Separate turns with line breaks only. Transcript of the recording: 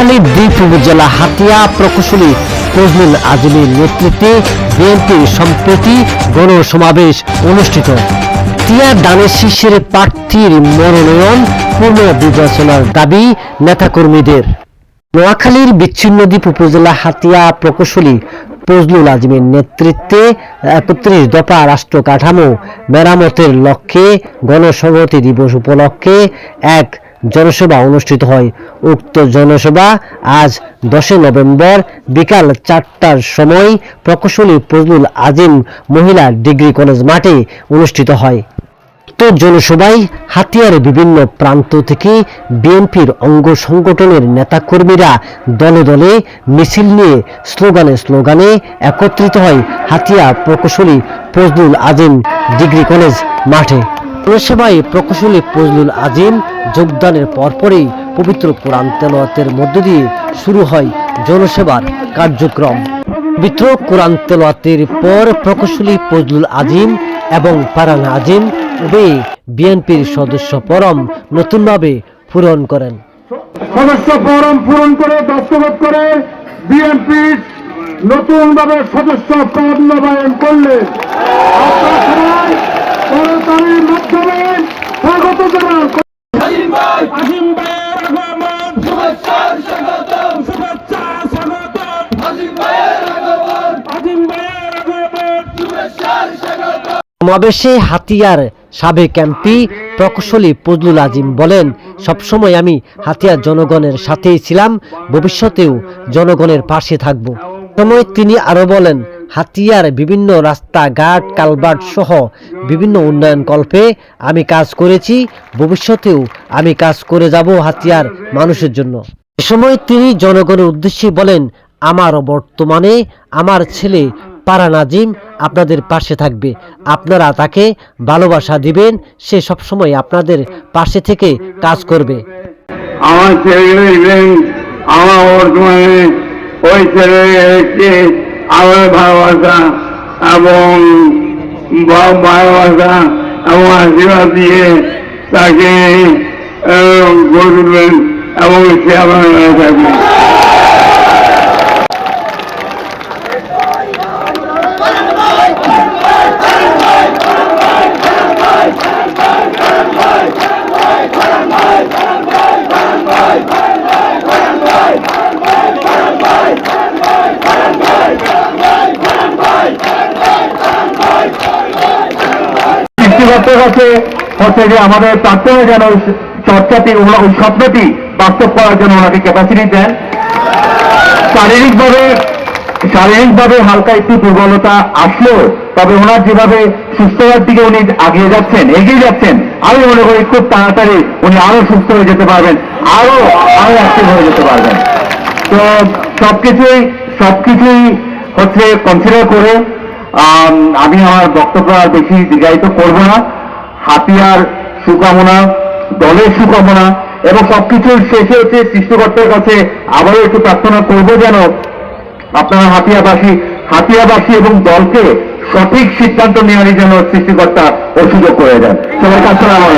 নোয়াখালী দ্বীপ উপজেলা হাতিয়া প্রকৌশলী ফজলুল আজমের নেতৃত্বে বিএনপির সম্প্রতি গণসমাবেশ অনুষ্ঠিত। টিয়া দানের শীর্ষের প্রার্থীর মনোনয়ন পুনর্বিবেচনার দাবি নেতাকর্মীদের। নোয়াখালীর বিচ্ছিন্নদ্বীপ উপজেলা হাতিয়া প্রকৌশলী ফজলুল আজমের নেতৃত্বে একত্রিশ দফা রাষ্ট্র কাঠামো মেরামতের লক্ষ্যে গণসংহতি দিবস উপলক্ষে এক জনসভা অনুষ্ঠিত হয়। উক্ত জনসভা আজ দশই নভেম্বর বিকাল চারটার সময় প্রকৌশলী ফজলুল আজিম মহিলা ডিগ্রি কলেজ মাঠে অনুষ্ঠিত হয়। তো জনসভায় হাতিয়ার বিভিন্ন প্রান্ত থেকে বিএনপির অঙ্গ সংগঠনের নেতাকর্মীরা দলে দলে মিছিল নিয়ে স্লোগানে স্লোগানে একত্রিত হয় হাতিয়া প্রকৌশলী ফজলুল আজিম ডিগ্রি কলেজ মাঠে। জনসভায় প্রকৌশলী ফজলুল আজিম যোগদানের পরপরই পবিত্র কোরআন তেলাওয়াতের মধ্য দিয়ে শুরু হয় জনসেবার কার্যক্রম। পবিত্র কোরআন তেলাওয়াতের পর প্রকৌশলী ফজলুল আজিম এবং পারান আজিম উভয়ই বিএনপির সদস্য পরম নতুনভাবে পূরণ করেন।
সদস্য ফরম পূরণ করে, দস্তখত করে বিএনপি নতুন ভাবে সদস্য পদ নবায়ন করলে
সমাবেশে হাতিয়ার সাবেক এমপি প্রকৌশলী ফজলুল আজিম বলেন সবসময় আমি হাতিয়ার জনগণের সাথেই ছিলাম ভবিষ্যতেও জনগণের পাশে থাকব। সময় তিনি আরও বলেন হাতিয়ার, বিভিন্ন রাস্তাঘাট কালভার্ট সহ বিভিন্ন উন্নয়ন কল্পে আমি কাজ করেছি। ভবিষ্যতেও আমি কাজ করে যাব হাতিয়ার মানুষের জন্য। এ সময় তিনি জনগণের উদ্দেশ্যে বলেন, আমার বর্তমানে আমার ছেলে পারা নাজিম আপনাদের পাশে থাকবে। আপনারা তাকে ভালোবাসা দিবেন, সে সবসময় আপনাদের পাশে থেকে কাজ করবে।
আমার ছেলেগুলো আমার বর্তমানে ওই ছেলেকে আমার ভালোবাসা এবং ভালোবাসা এবং আশীর্বাদ দিয়ে তাকে গড়ে তুলবেন এবং সে আমার থাকবে সৃষ্টিকর্তার কাছে হচ্ছে যে আমাদের প্রার্থনা যেন চর্চাটি ওই স্বপ্নটি বাস্তব করার জন্য ওনাকে ক্যাপাসিটি দেন। শারীরিকভাবে শারীরিকভাবে হালকা একটু দুর্বলতা আসলেও, তবে ওনার যেভাবে সুস্থতার দিকে উনি আগিয়ে যাচ্ছেন, এগিয়ে যাচ্ছেন, আমি মনে করি খুব তাড়াতাড়ি উনি আরও সুস্থ হয়ে যেতে পারবেন, আরও আরও অ্যাক্টিভ হয়ে যেতে পারবেন। তো সবকিছুই সবকিছুই হচ্ছে কনসিডার করে আম, আমি আমার বক্তব্য আর বেশি দীর্ঘায়িত করব না। হাতিয়ার সুকামনা দলের সুকামনা এবং সবকিছুর শেষে হচ্ছে সৃষ্টিকর্তার কাছে আবারও একটু প্রার্থনা করব যেন আপনারা হাতিয়াবাসী হাতিয়াবাসী এবং দলকে সঠিক সিদ্ধান্ত নেওয়ারই জন্য সৃষ্টিকর্তা ও সুযোগ করে দেন। সবাই কাছে আমার